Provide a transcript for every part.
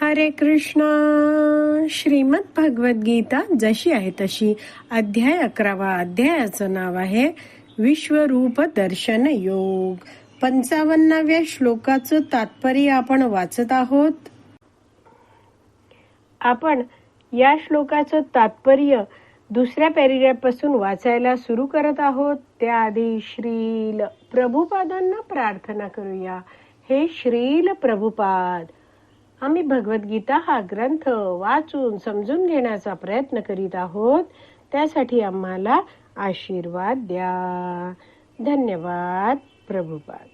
हरे कृष्णा. श्रीमद भगवत गीता जशी आहे तशी. अध्याय अकरावा अध्यायाचं नाव आहे विश्वरूप दर्शन योग. पंचावन्नाव्या श्लोकाचं तात्पर्य आपण वाचत आहोत. आपण या श्लोकाचं तात्पर्य दुसऱ्या पॅरिग्राफपासून वाचायला सुरू करत आहोत. त्याआधी श्रील प्रभुपादांना प्रार्थना करूया. हे श्रील प्रभुपाद आम्ही भगवद्गीता हा ग्रंथ वाचून समजून घेण्याचा प्रयत्न करीत आहोत. त्यासाठी आम्हाला आशीर्वाद द्या. धन्यवाद प्रभुपाद.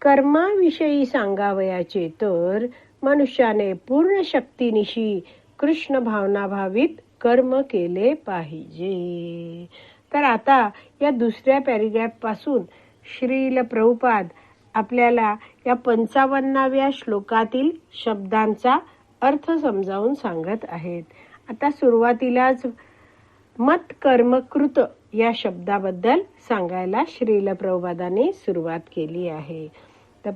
कर्माविषयी सांगावयाचे तर मनुष्याने पूर्ण शक्तीनिशी कृष्ण भावना भावित कर्म केले पाहिजे. तर आता या दुसऱ्या पॅरेग्राफपासून श्रील प्रभुपाद आपल्याला या पंचावन्नाव्या श्लोकातील शब्दांचा अर्थ समजावून सांगत आहेत. आता सुरुवातीलाच मत कर्मकृत या शब्दाबद्दल सांगायला श्रील प्रभुपादाने सुरुवात केली आहे. तर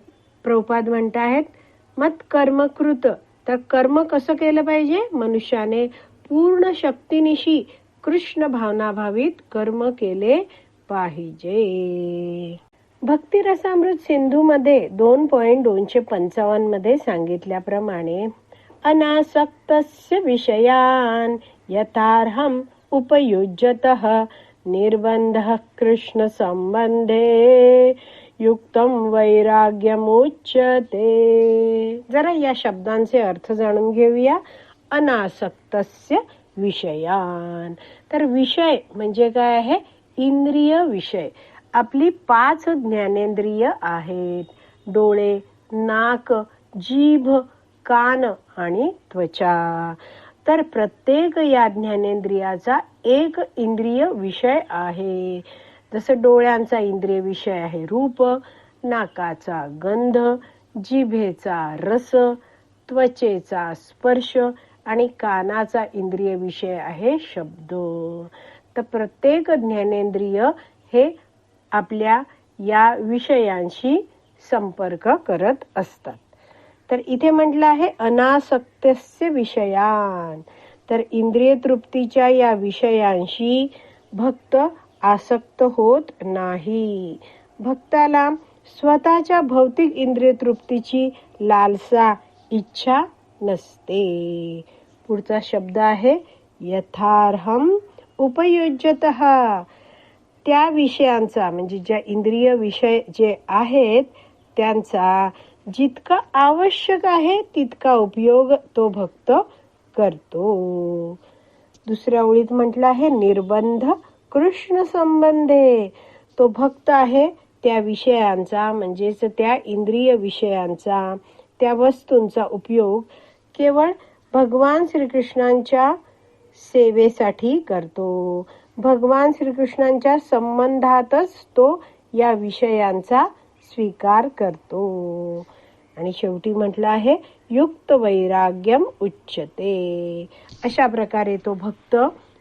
प्रभुपाद म्हणत आहेत मत कर्मकृत तर कर्म कसं केलं पाहिजे? मनुष्याने पूर्ण शक्तीनिशी कृष्ण भावना भावित कर्म केले पाहिजे. भक्तिरसामृत सिंधू मध्ये दोन पॉइंट दोनशे पंचावन्नमध्ये सांगितल्याप्रमाणे अनासक्तस्य विषयान यथार्हम उपयुज्यत निर्बंध कृष्ण संबंधे युक्तम वैराग्यमुच्यते। जरा या शब्दांचे अर्थ जाणून घेऊया. अनासक्तस्य विषयान. तर विषय म्हणजे काय आहे? इंद्रिय विषय. आपली पाच ज्ञानेंद्रिय आहेत. डोळे नाक जीभ कान आणि त्वचा. तर प्रत्येक या ज्ञानेंद्रियाचा एक इंद्रिय विषय आहे. जसं डोळ्यांचा इंद्रिय विषय आहे रूप नाकाचा गंध जिभेचा रस त्वचेचा स्पर्श आणि कानाचा इंद्रिय विषय आहे शब्द. तर प्रत्येक ज्ञानेंद्रिय हे आपल्या या विषयांशी संपर्क करत असतात. तर इथे म्हटलं आहे अनासक्तस्य विषयान. तर इंद्रिय तृप्तीच्या या विषयांशी भक्त आसक्त होत नाही. भक्ताला स्वतःच्या भौतिक इंद्रिय तृप्तीची लालसा इच्छा नसते. पुढचा शब्द आहे यथार्हम उपयोज्यत. त्या विषयांचा म्हणजे ज्या इंद्रिय विषय जे आहेत त्यांचा जितका आवश्यक आहे तितका उपयोग तो भक्त करतो. दुसऱ्या ओळीत म्हटलं आहे निर्बंध कृष्ण संबंधे. तो भक्त आहे त्या विषयांचा म्हणजेच त्या इंद्रिय विषयांचा त्या वस्तूंचा उपयोग केवळ भगवान श्रीकृष्णांच्या सेवेसाठी करतो. भगवान श्रीकृष्णांच्या संबंधातच तो या विषयांचा स्वीकार करतो. आणि शेवटी म्हटलं आहे युक्त वैराग्यम उच्चते अशा प्रकारे तो भक्त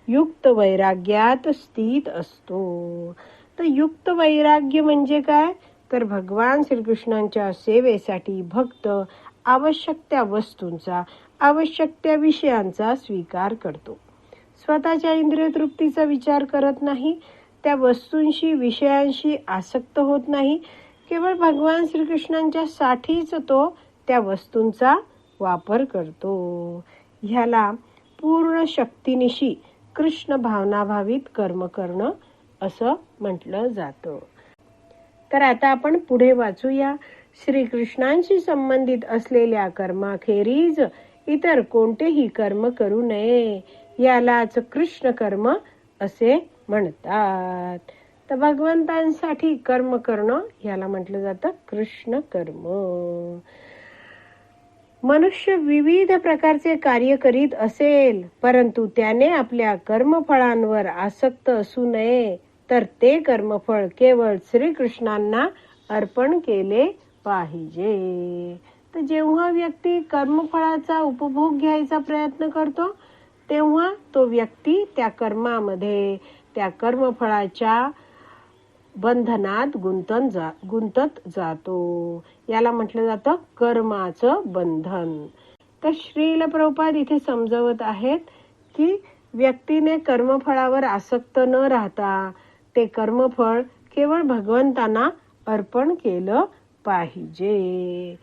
युक्त वैराग्यात स्थित असतो. तर युक्त वैराग्य म्हणजे काय? तर भगवान श्रीकृष्णांच्या सेवेसाठी भक्त आवश्यक त्या वस्तूंचा आवश्यक त्या विषयांचा स्वीकार करतो. स्वतःच्या इंद्रिय तृप्तीचा विचार करत नाही. त्या वस्तूंशी विषयांशी आसक्त होत नाही. केवळ भगवान श्रीकृष्णांच्या साठीच तो त्या वस्तूंचा वापर करतो. ह्याला पूर्ण शक्तीनिशी कृष्ण भावनाभावित कर्म करणं असं म्हटलं जातं. तर आता आपण पुढे वाचूया. श्रीकृष्णांशी संबंधित असलेल्या कर्माखेरीज इतर कोणतेही कर्म करू नये. यालाच कृष्ण कर्म असे म्हणतात. तर भगवंतांसाठी कर्म करणं याला म्हटलं जातं कृष्ण कर्म मनुष्य विविध प्रकारचे कार्य करीत असेल परंतु त्याने आपल्या कर्मफळांवर आसक्त असू नये तर ते कर्मफळ केवळ श्रीकृष्णांना अर्पण केले पाहिजे. तर जेव्हा व्यक्ती कर्मफळाचा उपभोग घ्यायचा प्रयत्न करतो तेव्हा तो व्यक्ती त्या कर्मामध्ये त्या कर्मफळाच्या बंधनात गुंतन जा गुंतत जातो. याला म्हटलं जातं कर्माचं बंधन. तर श्रील प्रभुपाद इथे समजवत आहेत की व्यक्तीने कर्मफळावर आसक्त न राहता ते कर्मफळ केवळ भगवंतांना अर्पण केलं पाहिजे.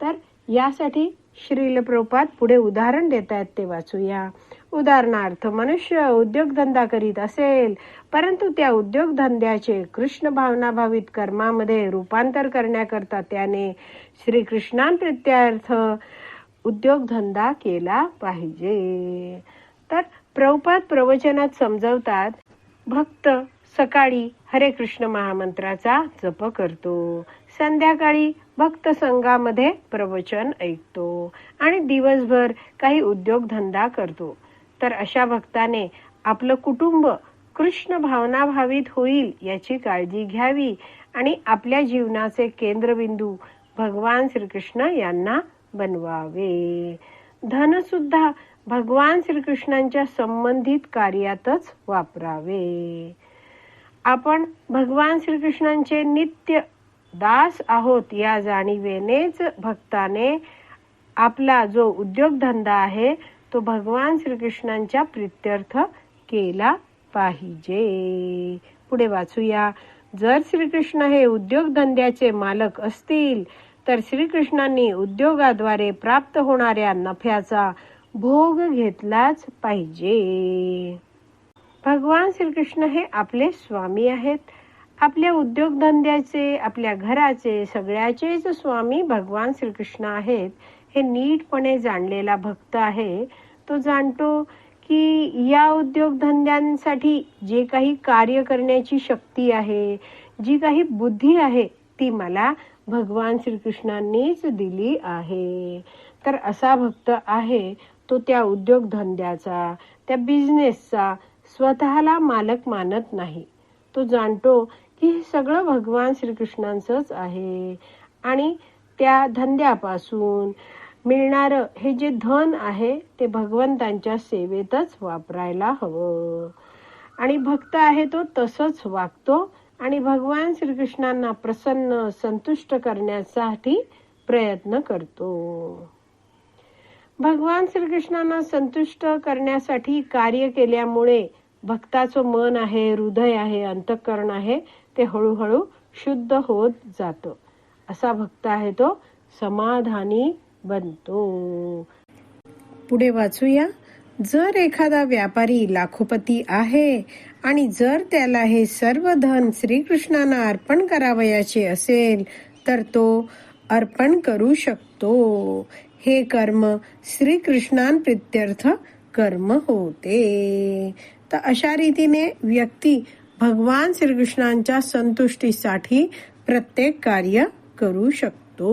तर यासाठी श्रील प्रभुपाद पुढे उदाहरण देत आहेत ते वाचूया. उदाहरणार्थ मनुष्य उद्योगधंदा करीत असेल परंतु त्या उद्योगधंद्याचे कृष्ण भावनाभावित कर्मामध्ये रूपांतर करण्याकरता त्याने श्रीकृष्णांप्रित्यार्थ उद्योगधंदा केला पाहिजे. तर प्रभुपाद प्रवचनात समजवतात भक्त सकाळी हरे कृष्ण महामंत्राचा जप करतो. संध्याकाळी भक्त संघामध्ये प्रवचन ऐकतो. आणि दिवसभर काही उद्योगधंदा करतो. तर अशा भक्ताने आपलं कुटुंब कृष्ण भावनाभावित होईल याची काळजी घ्यावी आणि आपल्या जीवनाचे केंद्रबिंदू भगवान श्रीकृष्ण यांना बनवावे. धन सुद्धा भगवान श्रीकृष्णांच्या संबंधित कार्यातच वापरावे. आपण भगवान श्रीकृष्णांचे नित्य दास आहोत या जाणीवेनेच भक्ताने आपला जो उद्योगधंदा आहे तो भगवान श्रीकृष्णांच्या प्रित्यर्थ केला पाहिजे. पुढे वाचूया. जर श्रीकृष्ण हे उद्योगधंद्याचे मालक असतील तर श्रीकृष्णांनी उद्योगाद्वारे प्राप्त होणाऱ्या नफ्याचा भोग घेतलाच पाहिजे. भगवान श्रीकृष्ण हे आपले स्वामी आहेत. आपल्या उद्योगधंद्याचे आपल्या घराचे सगळ्याचेच स्वामी भगवान श्रीकृष्ण आहेत. हे नीटपणे जाणलेला भक्त आहे. तो जाणतो की या उद्योगधंद्यांसाठी जे काही कार्य करण्याची शक्ती आहे जी काही बुद्धी आहे ती मला भगवान श्रीकृष्णांनीच दिली आहे. तर असा भक्त आहे तो त्या उद्योगधंद्याचा त्या बिझनेसचा स्वतःला मालक मानत नाही. तो जाणतो की हे सगळं भगवान श्रीकृष्णांचंच आहे. आणि त्या धंद्यापासून मिळणार हे जे धन आहे ते भगवंतांच्या सेवेतच वापरायला हवं. आणि भक्त आहे तो तसंच वागतो आणि भगवान श्रीकृष्णांना प्रसन्न संतुष्ट करण्यासाठी प्रयत्न करतो. भगवान श्रीकृष्णांना संतुष्ट करण्यासाठी कार्य केल्यामुळे भक्ताचं मन आहे हृदय आहे अंतःकरण आहे ते हळूहळू शुद्ध होत जातं. असा भक्त आहे तो समाधानी बनतो. पुढे वाचूया. जर एखादा व्यापारी लाखोपती आहे आणि जर त्याला हे सर्व धन श्रीकृष्णांना अर्पण करावयाचे असेल तर तो अर्पण करू शकतो. हे कर्म श्रीकृष्णांप्रित्यर्थ कर्म होते. तर अशा रीतीने व्यक्ती भगवान श्रीकृष्णांच्या संतुष्टीसाठी प्रत्येक कार्य करू शकतो.